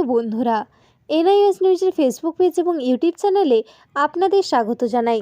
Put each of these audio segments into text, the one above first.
প্রিয় বন্ধুরা এনআইএস নিউজের ফেসবুক পেজ এবং ইউটিউব চ্যানেলে আপনাদের স্বাগত জানাই।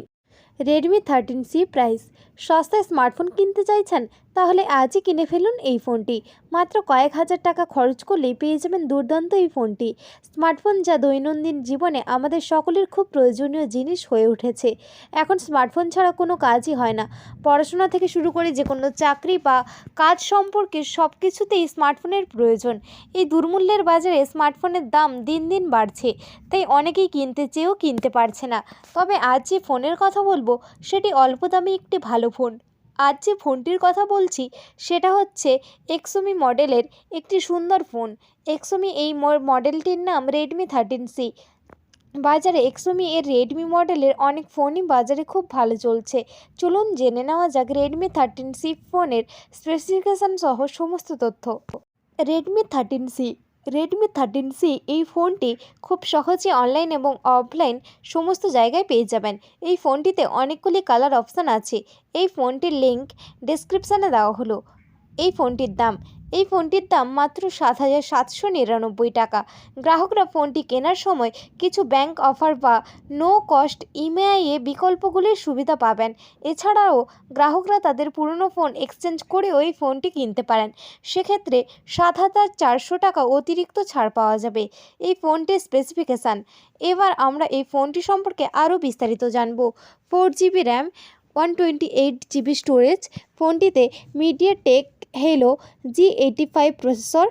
রেডমি থার্টিন সি প্রাইস সস্তায় স্মার্টফোন কিনতে চাইছেন, তাহলে আজই কিনে ফেলুন এই ফোনটি। মাত্র কয়েক হাজার টাকা খরচ করলেই পেয়ে যাবেন দুর্দান্ত এই ফোনটি। স্মার্টফোন যা দৈনন্দিন জীবনে আমাদের সকলের খুব প্রয়োজনীয় জিনিস হয়ে উঠেছে। এখন স্মার্টফোন ছাড়া কোনো কাজই হয় না। পড়াশোনা থেকে শুরু করে যে কোনো চাকরি বা কাজ সম্পর্কে সব কিছুতেই স্মার্টফোনের প্রয়োজন। এই দুর্মূল্যের বাজারে স্মার্টফোনের দাম দিন দিন বাড়ছে। তাই অনেকেই কিনতে চেয়েও কিনতে পারছে না। তবে আজ যে ফোনের কথা বলব সেটি অল্প দামি একটি ভালো ফোন। আজ যে ফোনটির কথা বলছি, সেটা হচ্ছে এক্সোমি মডেলের একটি সুন্দর ফোন। এক্সোমি এই মডেলটির নাম রেডমি থার্টিন সি বাজারে এক্সোমি এর রেডমি মডেলের অনেক ফোনই বাজারে খুব ভালো চলছে। চলুন জেনে নেওয়া যাক রেডমি থার্টিন সি ফোনের স্পেসিফিকেশান সহ সমস্ত তথ্য। Redmi thirteen C Redmi thirteen C এই ফোনটি খুব সহজে অনলাইন এবং অফলাইন সমস্ত জায়গায় পেয়ে যাবেন। এই ফোনটিতে অনেকগুলি কালার অপশান আছে। এই ফোনটির লিঙ্ক ডেসক্রিপশানে দেওয়া হলো। এই ফোনটির দাম এই ফোনটির দাম মাত্র সাত হাজার সাতশো নিরানব্বই টাকা। গ্রাহকরা ফোনটি কেনার সময় কিছু ব্যাংক অফার বা নো কস্ট ইএমআইয়ে বিকল্পগুলির সুবিধা পাবেন। এছাড়াও গ্রাহকরা তাদের পুরনো ফোন এক্সচেঞ্জ করে ওই ফোনটি কিনতে পারেন। সেক্ষেত্রে সাত হাজার চারশো টাকা অতিরিক্ত ছাড় পাওয়া যাবে। এই ফোনটির স্পেসিফিকেশান। এবার আমরা এই ফোনটি সম্পর্কে আরও বিস্তারিত জানব। Four GB RAM, one twenty eight GB storage, ফোনটিতে MediaTek Helio G eighty five processor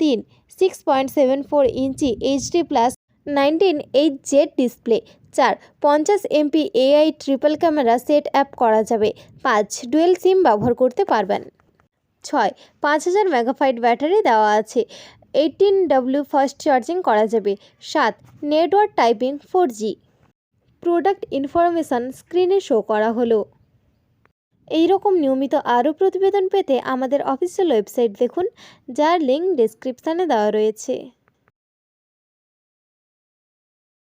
তিন six point seven four inch HD plus nineteen H Z display চার, পঞ্চাশ MP AI triple camera set app করা যাবে। পাঁচ dual সিম ব্যবহার করতে পারবেন। ছয়, পাঁচ হাজার মেগাফাইট ব্যাটারি দেওয়া আছে। এইটিন ডাব্লিউ ফাস্ট চার্জিং করা যাবে। সাত network typing four G product information স্ক্রিনে শো করা হলো। এই রকম নিয়মিত আরও প্রতিবেদন পেতে আমাদের অফিসিয়াল ওয়েবসাইট দেখুন, যার লিঙ্ক ডেসক্রিপশানে দেওয়া রয়েছে।